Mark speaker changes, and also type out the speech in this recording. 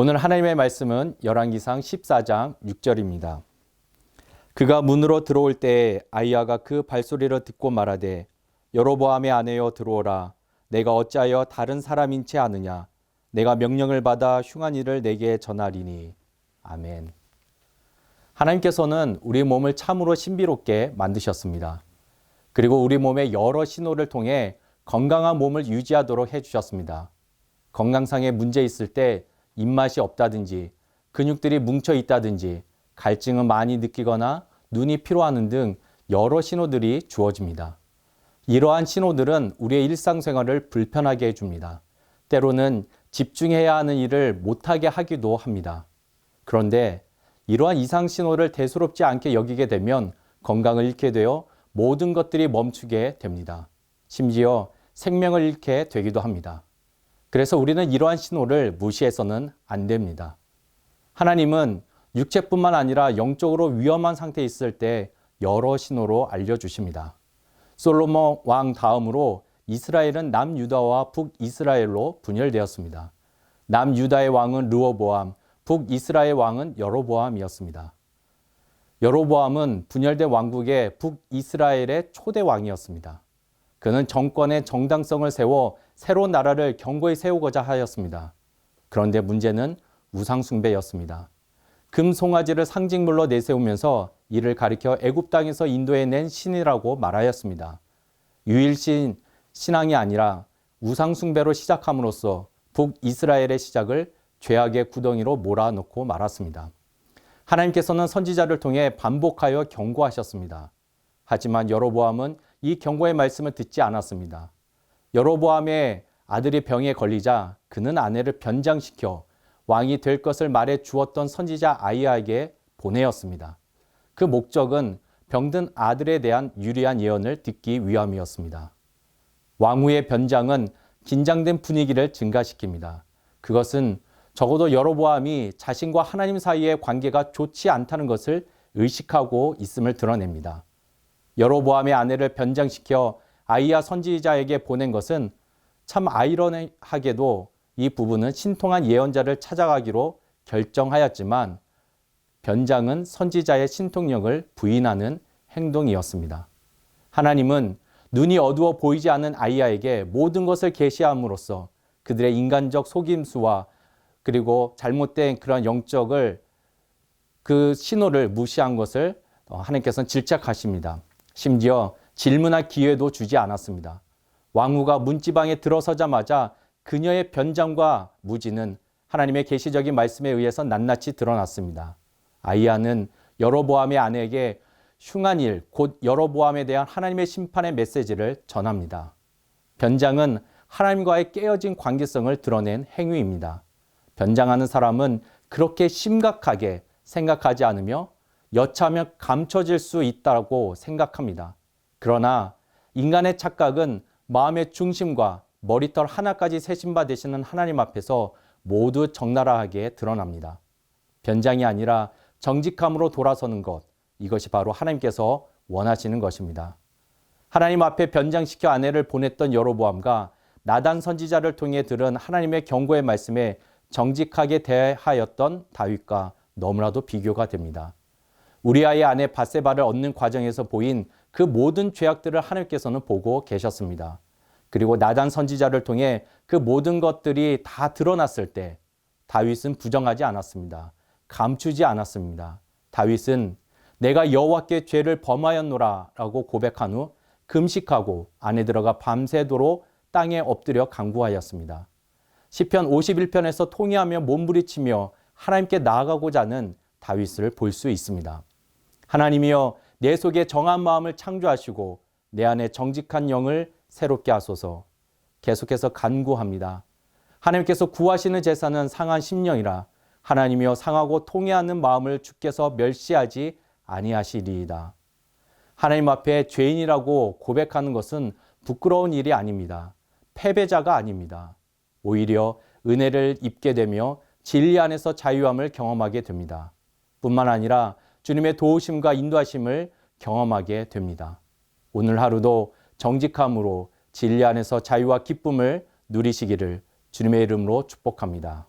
Speaker 1: 오늘 하나님의 말씀은 열왕기상 14장 6절입니다. 그가 문으로 들어올 때에 아이야가 그 발소리를 듣고 말하되 여로보암의 아내여 들어오라 내가 어찌하여 다른 사람인 채 아느냐 내가 명령을 받아 흉한 일을 내게 전하리니 아멘. 하나님께서는 우리 몸을 참으로 신비롭게 만드셨습니다. 그리고 우리 몸의 여러 신호를 통해 건강한 몸을 유지하도록 해 주셨습니다. 건강상의 문제 있을 때 입맛이 없다든지 근육들이 뭉쳐 있다든지 갈증을 많이 느끼거나 눈이 피로하는 등 여러 신호들이 주어집니다. 이러한 신호들은 우리의 일상생활을 불편하게 해줍니다. 때로는 집중해야 하는 일을 못하게 하기도 합니다. 그런데 이러한 이상 신호를 대수롭지 않게 여기게 되면 건강을 잃게 되어 모든 것들이 멈추게 됩니다. 심지어 생명을 잃게 되기도 합니다. 그래서 우리는 이러한 신호를 무시해서는 안 됩니다. 하나님은 육체뿐만 아니라 영적으로 위험한 상태에 있을 때 여러 신호로 알려주십니다. 솔로몬 왕 다음으로 이스라엘은 남유다와 북이스라엘로 분열되었습니다. 남유다의 왕은 르호보암, 북이스라엘 왕은 여로보암이었습니다. 여로보암은 분열된 왕국의 북이스라엘의 초대 왕이었습니다. 그는 정권의 정당성을 세워 새로운 나라를 견고히 세우고자 하였습니다. 그런데 문제는 우상숭배였습니다. 금 송아지를 상징물로 내세우면서 이를 가리켜 애굽 땅에서 인도해 낸 신이라고 말하였습니다. 유일신 신앙이 아니라 우상숭배로 시작함으로써 북이스라엘의 시작을 죄악의 구덩이로 몰아넣고 말았습니다. 하나님께서는 선지자를 통해 반복하여 경고하셨습니다. 하지만 여로보암은 이 경고의 말씀을 듣지 않았습니다. 여로보암의 아들이 병에 걸리자 그는 아내를 변장시켜 왕이 될 것을 말해 주었던 선지자 아이야에게 보내었습니다. 그 목적은 병든 아들에 대한 유리한 예언을 듣기 위함이었습니다. 왕후의 변장은 긴장된 분위기를 증가시킵니다. 그것은 적어도 여로보암이 자신과 하나님 사이의 관계가 좋지 않다는 것을 의식하고 있음을 드러냅니다. 여로보암의 아내를 변장시켜 아이야 선지자에게 보낸 것은 참 아이러니하게도 이 부부는 신통한 예언자를 찾아가기로 결정하였지만 변장은 선지자의 신통력을 부인하는 행동이었습니다. 하나님은 눈이 어두워 보이지 않는 아이야에게 모든 것을 계시함으로써 그들의 인간적 속임수와 그리고 잘못된 그런 영적을 그 신호를 무시한 것을 하나님께서는 질책하십니다. 심지어 질문할 기회도 주지 않았습니다. 왕후가 문지방에 들어서자마자 그녀의 변장과 무지는 하나님의 계시적인 말씀에 의해서 낱낱이 드러났습니다. 아이야는 여로보암의 아내에게 흉한 일, 곧 여로보암에 대한 하나님의 심판의 메시지를 전합니다. 변장은 하나님과의 깨어진 관계성을 드러낸 행위입니다. 변장하는 사람은 그렇게 심각하게 생각하지 않으며 여차하면 감춰질 수 있다고 생각합니다. 그러나 인간의 착각은 마음의 중심과 머리털 하나까지 세신바 되시는 하나님 앞에서 모두 적나라하게 드러납니다. 변장이 아니라 정직함으로 돌아서는 것, 이것이 바로 하나님께서 원하시는 것입니다. 하나님 앞에 변장시켜 아내를 보냈던 여로보암과 나단 선지자를 통해 들은 하나님의 경고의 말씀에 정직하게 대하였던 다윗과 너무나도 비교가 됩니다. 우리아의 아내 바세바를 얻는 과정에서 보인 그 모든 죄악들을 하나님께서는 보고 계셨습니다. 그리고 나단 선지자를 통해 그 모든 것들이 다 드러났을 때 다윗은 부정하지 않았습니다. 감추지 않았습니다. 다윗은 내가 여호와께 죄를 범하였노라라고 고백한 후 금식하고 안에 들어가 밤새도록 땅에 엎드려 간구하였습니다. 시편 51편에서 통회하며 몸부리치며 하나님께 나아가고자 하는 다윗을 볼 수 있습니다. 하나님이여 내 속에 정한 마음을 창조하시고 내 안에 정직한 영을 새롭게 하소서. 계속해서 간구합니다. 하나님께서 구하시는 제사는 상한 심령이라 하나님이여 상하고 통해하는 마음을 주께서 멸시하지 아니하시리이다. 하나님 앞에 죄인이라고 고백하는 것은 부끄러운 일이 아닙니다. 패배자가 아닙니다. 오히려 은혜를 입게 되며 진리 안에서 자유함을 경험하게 됩니다. 뿐만 아니라 주님의 도우심과 인도하심을 경험하게 됩니다. 오늘 하루도 정직함으로 진리 안에서 자유와 기쁨을 누리시기를 주님의 이름으로 축복합니다.